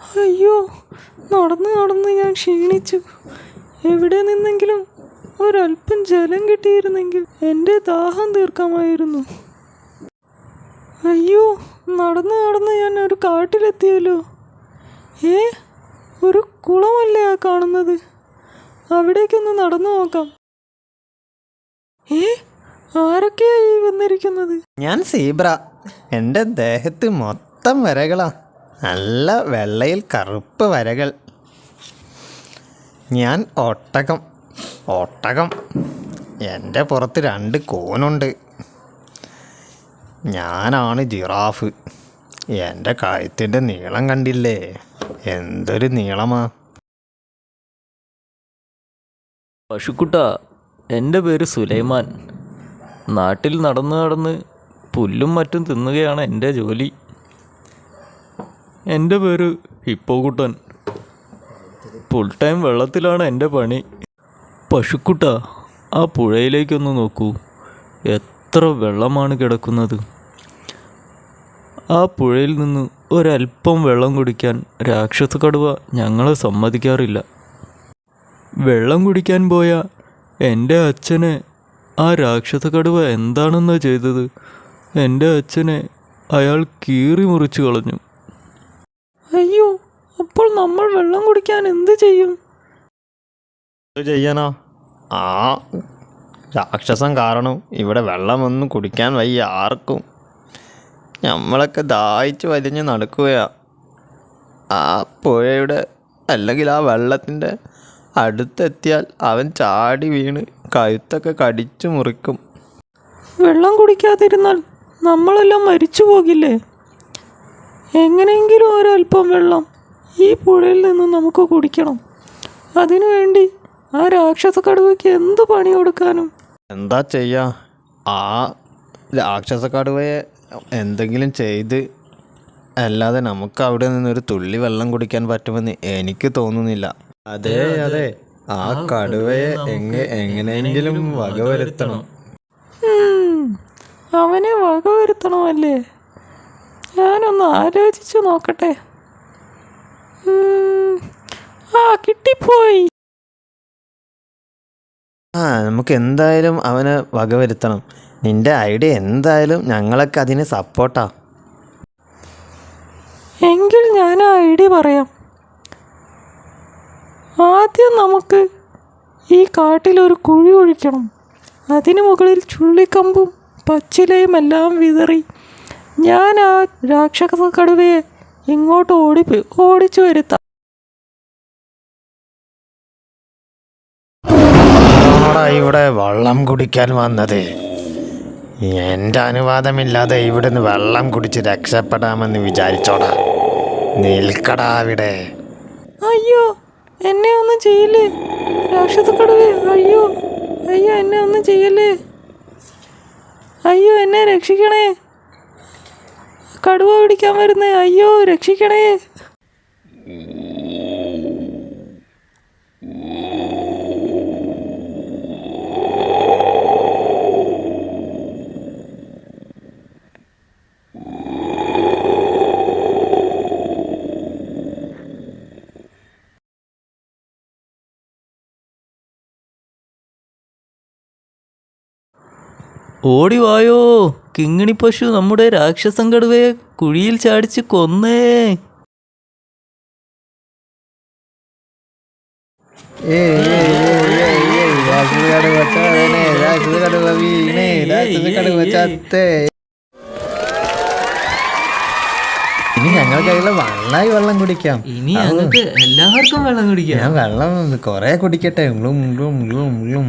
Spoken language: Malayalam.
അയ്യോ നടന്ന് നടന്ന് ഞാൻ ക്ഷീണിച്ചു. എവിടെ നിന്നെങ്കിലും ഒരല്പം ജലം കിട്ടിയിരുന്നെങ്കിൽ എന്റെ ദാഹം തീർക്കാമായിരുന്നു. അയ്യോ നടന്ന് നടന്ന് ഞാൻ ഒരു കാട്ടിലെത്തിയല്ലോ. ഏ ഒരു കുളമല്ലേ ആ കാണുന്നത്? അവിടേക്കൊന്ന് നടന്നു നോക്കാം. ഏ ആരൊക്കെയായി വന്നിരിക്കുന്നത്? ഞാൻ സീബ്ര. എന്റെ ദേഹത്ത് മൊത്തം വരകളാ. നല്ല വെള്ളയിൽ കറുപ്പ് വരകൾ. ഞാൻ ഒട്ടകം ഒട്ടകം. എന്റെ പുറത്ത് രണ്ട് കോനുണ്ട്. ഞാനാണ് ജിറാഫ്. എന്റെ കഴുത്തിന്റെ നീളം കണ്ടില്ലേ? എന്തൊരു നീളമാ. പശുക്കുട്ട എന്റെ പേര് സുലൈമാൻ. നാട്ടിൽ നടന്ന് നടന്ന് പുല്ലും മറ്റും തിന്നുകയാണ് എന്റെ ജോലി. എന്റെ പേര് ഹിപ്പോകുട്ടൻ. ഫുൾ ടൈം വെള്ളത്തിലാണ് എന്റെ പണി. പശുക്കുട്ട ആ പുഴയിലേക്കൊന്ന് നോക്കൂ. എത്ര വെള്ളമാണ് കിടക്കുന്നത്. ആ പുഴയിൽ നിന്ന് ഒരല്പം വെള്ളം കുടിക്കാൻ രാക്ഷസ കടുവ ഞങ്ങളെ സമ്മതിക്കാറില്ല. വെള്ളം കുടിക്കാൻ പോയ എന്റെ അച്ഛനെ ആ രാക്ഷസ കടുവ എന്താണെന്നാ ചെയ്തത്? എന്റെ അച്ഛനെ അയാൾ കീറി മുറിച്ചു കളഞ്ഞു. അപ്പോൾ നമ്മൾ വെള്ളം കുടിക്കാൻ എന്ത് ചെയ്യും? എന്ത് ചെയ്യാനോ? ആ രാക്ഷസം കാരണം ഇവിടെ വെള്ളമൊന്നും കുടിക്കാൻ വയ്യ ആർക്കും. നമ്മളൊക്കെ ദാഹിച്ച് വലിഞ്ഞ് നടക്കുകയാ. ആ പുഴയുടെ അല്ലെങ്കിൽ ആ വെള്ളത്തിന്റെ അടുത്തെത്തിയാൽ അവൻ ചാടി വീണ് കഴുത്തൊക്കെ കടിച്ചു മുറിക്കും. വെള്ളം കുടിക്കാതിരുന്നാൽ നമ്മളെല്ലാം മരിച്ചു പോകില്ലേ എങ്ങനെയെങ്കിലും ഒരല്പം വെള്ളം ഈ പുഴയിൽ നിന്ന് നമുക്ക് കുടിക്കണം. അതിനുവേണ്ടി ആ രാക്ഷസ കടുവയ്ക്ക് എന്ത് പണി കൊടുക്കാനും? എന്താ ചെയ്യാ? ആ രാക്ഷസ കടുവയെ എന്തെങ്കിലും ചെയ്ത് അല്ലാതെ നമുക്ക് അവിടെ നിന്നൊരു തുള്ളി വെള്ളം കുടിക്കാൻ പറ്റുമെന്ന് എനിക്ക് തോന്നുന്നില്ല. അതെ അതെ ആ കടുവയെ എങ്ങ എങ്ങനെയെങ്കിലും വകവരുത്തണം അവനെ വകവരുത്തണമല്ലേ ഞാനൊന്ന് ആലോചിച്ചു നോക്കട്ടെ. ആ കിട്ടിപ്പോയി. ആ നമുക്ക് എന്തായാലും അവനെ വകവരുത്തണം. നിന്റെ ഐഡിയ എന്തായാലും ഞങ്ങളൊക്കെ അതിന് സപ്പോർട്ടാ. എങ്കിൽ ഞാൻ ആ ഐഡിയ പറയാം. ആദ്യം നമുക്ക് ഈ കാട്ടിലൊരു കുഴി ഒഴിക്കണം. അതിനു മുകളിൽ ചുള്ളിക്കമ്പും പച്ചിലയും എല്ലാം വിതറി. ഞാൻ ആ രാക്ഷസ കടുവയെ ഇങ്ങോട്ട് ഓടി ഓടിച്ചു വരുത്താം. ഇവിടെ വെള്ളം കുടിക്കാൻ വന്നത്. എന്റെ അനുവാദമില്ലാതെ ഇവിടുന്ന് വെള്ളം കുടിച്ച് രക്ഷപ്പെടാമെന്ന് വിചാരിച്ചോടാ. നിൽക്കടാ അവിടെ. അയ്യോ എന്നെ ഒന്നും ചെയ്യില്ലേ? രാക്ഷസ അയ്യോ അയ്യോ എന്നെ ഒന്നും ചെയ്യല്ലേ? അയ്യോ എന്നെ രക്ഷിക്കണേ. കടുവ പിടിക്കാൻ വരുന്നേ? അയ്യോ രക്ഷിക്കണേ. ഓടി വായോ. കിങ്ങിണി പശു നമ്മുടെ രാക്ഷസം കടുവയെ കുഴിയിൽ ചാടിച്ച് കൊന്നേ. ഇനി ഞങ്ങൾക്കതിലെ വള്ളായി വെള്ളം കുടിക്കാം. ഇനി ഞങ്ങൾക്ക് എല്ലാവർക്കും വെള്ളം കുടിക്കാം. ഞാൻ വെള്ളം കൊറേ കുടിക്കട്ടെ. ഉള്ളും ഉള്ളും ഉള്ളും ഉള്ളും